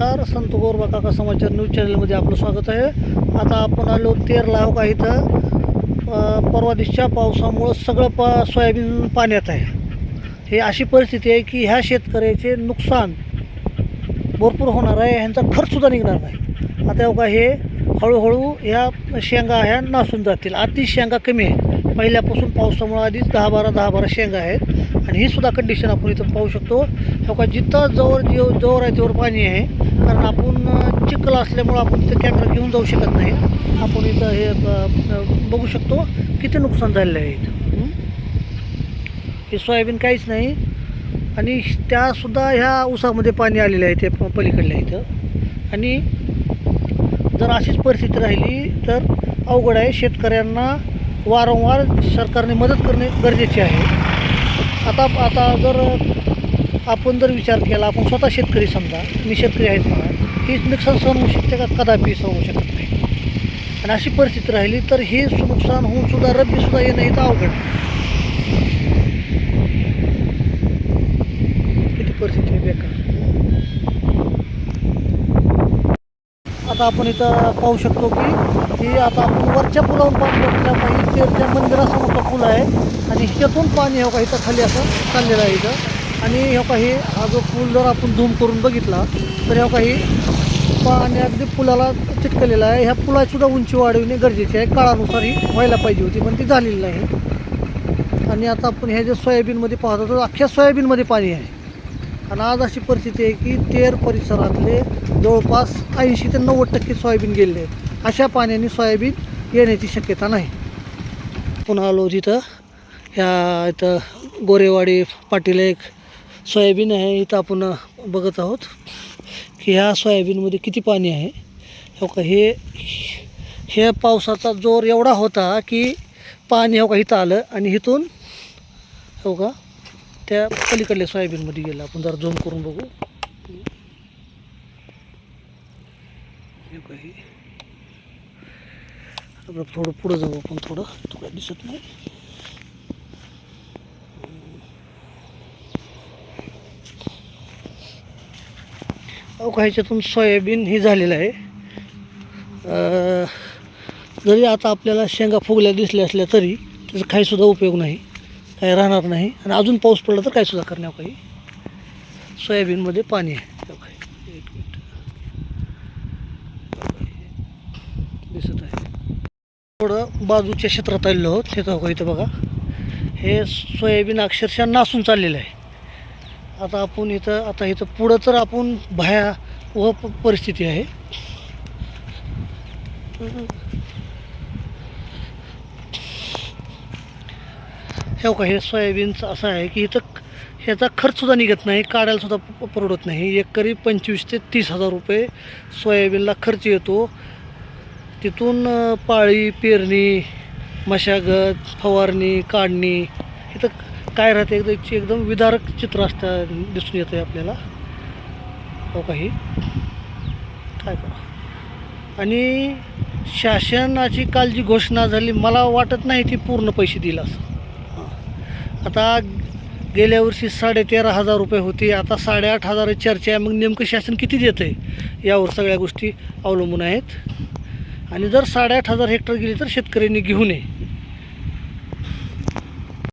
नमस्कार गोरबा काका समाचार न्यूज चॅनलमध्ये आपलं स्वागत आहे. आता आपण आलो तेरला हो का इथं परवा दिवशीच्या पावसामुळं सगळं पा सोयाबीन पाण्यात आहे. हे अशी परिस्थिती आहे की ह्या शेतकऱ्याचे नुकसान भरपूर होणार आहे ह्यांचा खर्चसुद्धा निघणार नाही. आता हो का हे हळूहळू ह्या शेंगा ह्या नासून जातील. आधीच शेंगा कमी आहे. पहिल्यापासून पावसामुळं आधीच दहा बारा दहा बारा शेंगा आहेत. आणि ही सुद्धा कंडिशन आपण इथं पाहू शकतो. हो का जिथं जवळ जेव जवळ आहे तेवढं पाणी आहे. कारण आपण चिखल असल्यामुळं आपण तिथं कॅमेरा घेऊन जाऊ शकत नाही. आपण इथं हे बघू शकतो किती नुकसान झालेलं आहे इथं. हे? सोयाबीन काहीच नाही. आणि त्यासुद्धा ह्या उसामध्ये पाणी आलेलं आहे ते पलीकडल्या इथं. आणि जर अशीच परिस्थिती राहिली तर अवघड आहे. शेतकऱ्यांना वारंवार सरकारने मदत करणे गरजेचे आहे. आता आता जर आपण जर विचार केला आपण स्वतः शेतकरी समजा मी शेतकरी आहेत म्हणा ही नुकसान सहन होऊ शकते का? कदापि सहन होऊ शकत नाही. आणि अशी परिस्थिती राहिली तर हे नुकसान होऊन सुद्धा रब्बीसुद्धा येणं इथं अवघड किती परिस्थिती आहे बेकार. आता आपण इथं पाहू शकतो की हे आता आपण वरच्या पुलावरून पाणी बघितलं पाहिजे तेरच्या मंदिरासमोरचा पूल आहे आणि ह्याच्यातून पाणी हो का इथं खाली असं चाललेलं आहे इथं. आणि हो काही हा जो पूल जर आपण झूम करून बघितला तर हो काही पाणी अगदी पुलाला चिटकलेलं आहे. ह्या पुलासुद्धा उंची वाढविणे गरजेचे आहे. काळानुसार ही व्हायला पाहिजे होती पण ती झालेली नाही. आणि आता आपण हे जे सोयाबीनमध्ये पाहतो तर अख्ख्या सोयाबीनमध्ये पाणी आहे. आणि आज अशी परिस्थिती आहे की तेर परिसरातले जवळपास ऐंशी ते नव्वद टक्के सोयाबीन गेलेले आहेत. अशा पाण्याने सोयाबीन येण्याची शक्यता नाही. पुन्हा आलो तिथं ह्या इथं गोरेवाडी पाटील एक सोयाबीन आहे इथं आपण बघत आहोत की ह्या सोयाबीनमध्ये किती पाणी आहे. हो का हे हे पावसाचा जोर एवढा होता की पाणी हो का इथं आलं आणि इथून हो का त्या पलीकडल्या सोयाबीनमध्ये गेलं. आपण जरा झूम करून बघू. हे बघा हे. थोडं पुढं जाऊ आपण थोडं. तो काय दिसत नाही. अहो ह्याच्यातून सोयाबीन ही झालेलं आहे. जरी आता आपल्याला शेंगा फुगल्या दिसल्या असल्या तरी त्याचा काहीसुद्धा उपयोग नाही काही राहणार नाही आणि अजून पाऊस पडला तर काहीसुद्धा करण्यावर काही सोयाबीनमध्ये पाणी आहे. एक मिनिट. दिसत आहे. थोडं बाजूच्या क्षेत्रात आलेलो आहोत हे बघा इथं बघा. हे सोयाबीन अक्षरशः नासून चाललेलं आहे. आता आपण इथं आता इथं पुढं तर आपण भया व प- परिस्थिती आहे. हे का हे सोयाबीनचं असं आहे की इथं ह्याचा खर्चसुद्धा निघत नाही काढायलासुद्धा प- परवडत नाही. एकरी पंचवीस ते तीस हजार रुपये सोयाबीनला खर्च येतो. तिथून पाळी पेरणी मशागत फवारणी काढणी इथं काय राहते एकदम एकदम विदारक चित्र असतं दिसून येतं आहे आपल्याला. हो काही काय करा. आणि शासनाची काल जी घोषणा झाली मला वाटत नाही ती पूर्ण पैसे दिला असं. हां. आता गेल्या वर्षी साडेतेरा हजार रुपये होते आता साडेआठ हजार चर्चा आहे मग नेमकं शासन किती देतं आहे यावर सगळ्या गोष्टी अवलंबून आहेत. आणि जर साडेआठ हजार हेक्टर गेली तर शेतकऱ्यांनी घेऊ नये.